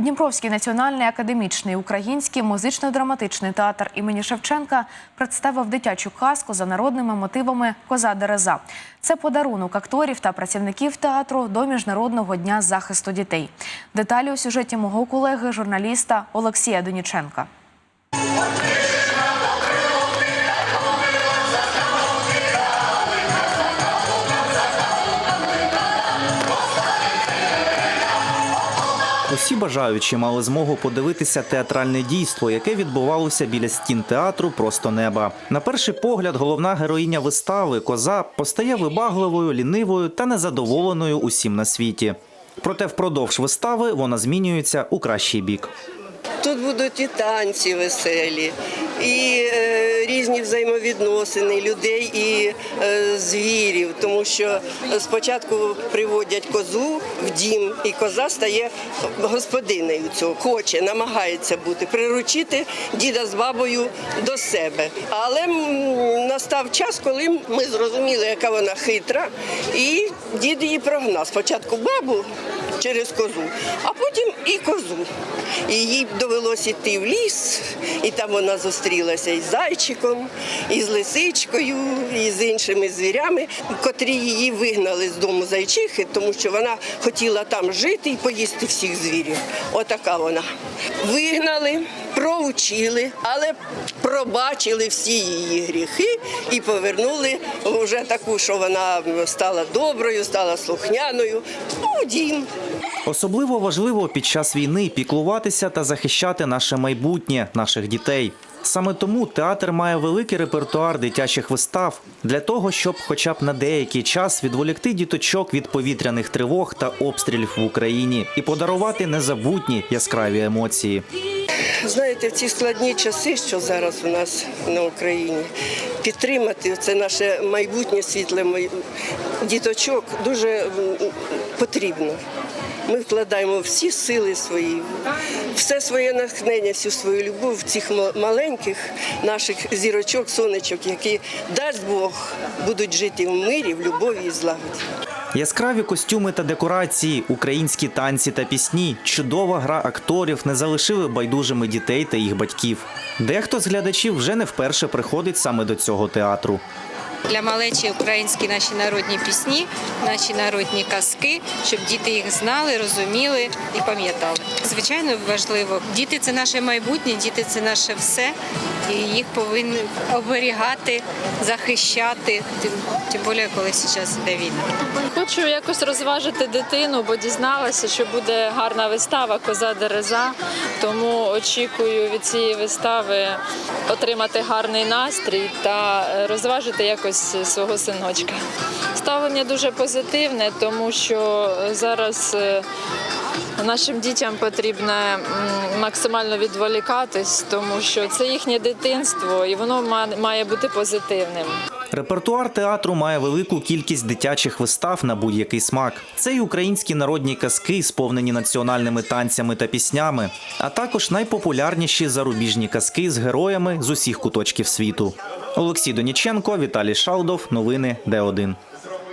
Дніпровський національний академічний український музично-драматичний театр імені Шевченка представив дитячу казку за народними мотивами Коза Дереза. Це подарунок акторів та працівників театру до міжнародного дня захисту дітей. Деталі у сюжеті мого колеги, журналіста Олексія Доніченка. Усі бажаючі мали змогу подивитися театральне дійство, яке відбувалося біля стін театру Просто неба. На перший погляд, головна героїня вистави коза постає вибагливою, лінивою та незадоволеною усім на світі. Проте впродовж вистави вона змінюється у кращий бік. Тут будуть і танці веселі, і е, різні взаємовідносини людей і е, звірів, тому що спочатку приводять козу в дім, і коза стає господинею цього, хоче, намагається бути, приручити діда з бабою до себе. Але настав час, коли ми зрозуміли, яка вона хитра, і дід її прогнав. Спочатку бабу через козу, а потім і козу. І їй довелося йти в ліс, і там вона зустрілася із зайчиком, і з лисичкою, і з іншими звірями, котрі її вигнали з дому зайчихи, тому що вона хотіла там жити і поїсти всіх звірів. Отака вона. Вигнали, проучили, але пробачили всі її гріхи і повернули вже таку, що вона стала доброю, стала слухняною. У дім. Особливо важливо під час війни піклуватися та захищати наше майбутнє, наших дітей. Саме тому театр має великий репертуар дитячих вистав для того, щоб, хоча б на деякий час, відволікти діточок від повітряних тривог та обстрілів в Україні і подарувати незабутні яскраві емоції. Знаєте, в ці складні часи, що зараз у нас на Україні, підтримати це наше майбутнє світле діточок дуже потрібно. Ми вкладаємо всі сили свої, все своє натхнення, всю свою любов в цих маленьких наших зірочок, сонечок, які дасть Бог будуть жити в мирі, в любові і злагоді. Яскраві костюми та декорації, українські танці та пісні, чудова гра акторів не залишили байдужими дітей та їх батьків. Дехто з глядачів вже не вперше приходить саме до цього театру. Для малечі українські наші народні пісні, наші народні казки, щоб діти їх знали, розуміли і пам'ятали. Звичайно, важливо. Діти це наше майбутнє, діти це наше все, і їх повинні оберігати, захищати. Тим, тим більше, коли зараз йде війна. Хочу якось розважити дитину, бо дізналася, що буде гарна вистава Коза Дереза. Тому очікую від цієї вистави отримати гарний настрій та розважити якось свого синочка. Ставлення дуже позитивне, тому що зараз. е, Нашим дітям потрібно максимально відволікатись, тому що це їхнє дитинство і воно ма- має бути позитивним. Репертуар театру має велику кількість дитячих вистав на будь-який смак. Це й українські народні казки, сповнені національними танцями та піснями, а також найпопулярніші зарубіжні казки з героями з усіх куточків світу. Олексій Доніченко, Віталій Шалдов. Новини Д1.